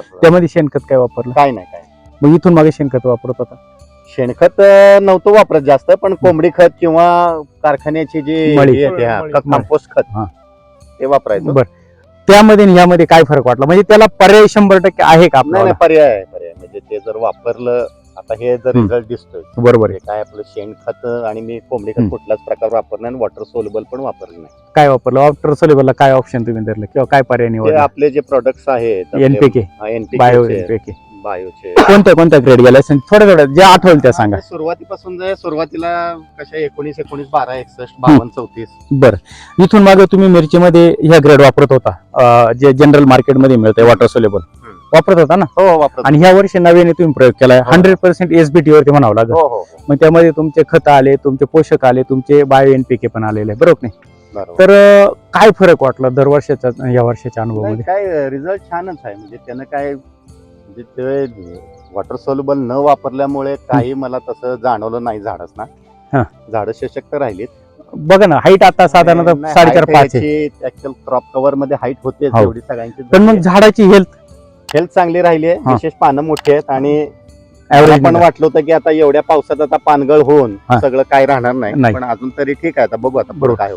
त्यामध्ये शेणखत काय वापरलं? काय नाही काय मग इथून मागे शेणखत वापरत होता. शेणखत अं, नव्हतं वापरत जास्त पण कोंबडी खत किंवा कारखान्याची जी मळी. येते, मळी. कंपोस्ट खत हा. ते वापरायचं. बर. त्यामध्ये आणि ह्यामध्ये काय फरक वाटला? म्हणजे त्याला पर्याय शंभर टक्के आहे का नाही आपल्याला? नाही पर्याय आहे पर्याय. म्हणजे ते जर वापरलं आता हे जर हम्म. रिझल्ट दिसतोय बरोबर आहे. हे काय आपलं शेण खत आणि मी कोंबडी खत हम्म. कुठलाच प्रकार वापरणार आणि वॉटर सोल्युबल पण वापरलं नाही. काय वापरलं? वॉटर सोलेबलला काय ऑप्शन तुम्ही धरलं? किंवा काय पर्याय ते निवडला? आपले जे प्रोडक्ट्स आहेत एनपीके बायो एनपीके बायोचे कोणत्या कोणत्या ग्रेड गेल्या थोड्या थोड्या जे आठवलं त्या सांगा. सुरुवातीपासून जे सुरुवातीला कशा एकोणीस एकोणीस बारा एकसष्ट बावन्न चौतीस. बर. इथून मागे तुम्ही मिरचीमध्ये ह्या ग्रेड वापरत होता. अं, जे जनरल मार्केटमध्ये मिळतंय वॉटर सोलेबल. वापरत होता ना? हो वापरत आणि ह्या वर्षी नव्याने तुम्ही प्रयोग केलाय. हो. हंड्रेड पर्सेंट एसबीटी वरती म्हणावं लागेल. हो हो हो. मग त्यामध्ये तुमचे खत आले तुमचे पोषक आले तुमचे बायो एनपीके पण आलेले आहे, बरोबर नाही? बरोबर. तर अं, काय फरक वाटला दर वर्षाच्या या वर्षाच्या नाही, अनुभवामध्ये? काय रिझल्ट छानच आहे. म्हणजे त्यानं काय म्हणजे ते वॉटर सोल्युबल न वापरल्यामुळे काही मला तसं जाणवलं नाही झाडच हा. ना झाड सशक्त राहिलीत. बघा ना हाईट आता साधारणतः साडेचार पाच आहे. ऍक्च्युअल क्रॉप कव्हरमध्ये हाईट होते हो. सगळ्यांची पण मग झाडाची हेल्थ हेल्थ चांगली राहिली आहे हा. विशेष पानं मोठी आहेत आणि मला ऍव्हरेज पण वाटलं होतं की आता एवढ्या पावसात आता पानगळ होऊन. सगळं काय राहणार नाही नाही. पण अजून तरी ठीक आहे आता बघू आता बरोबर. काय होतं.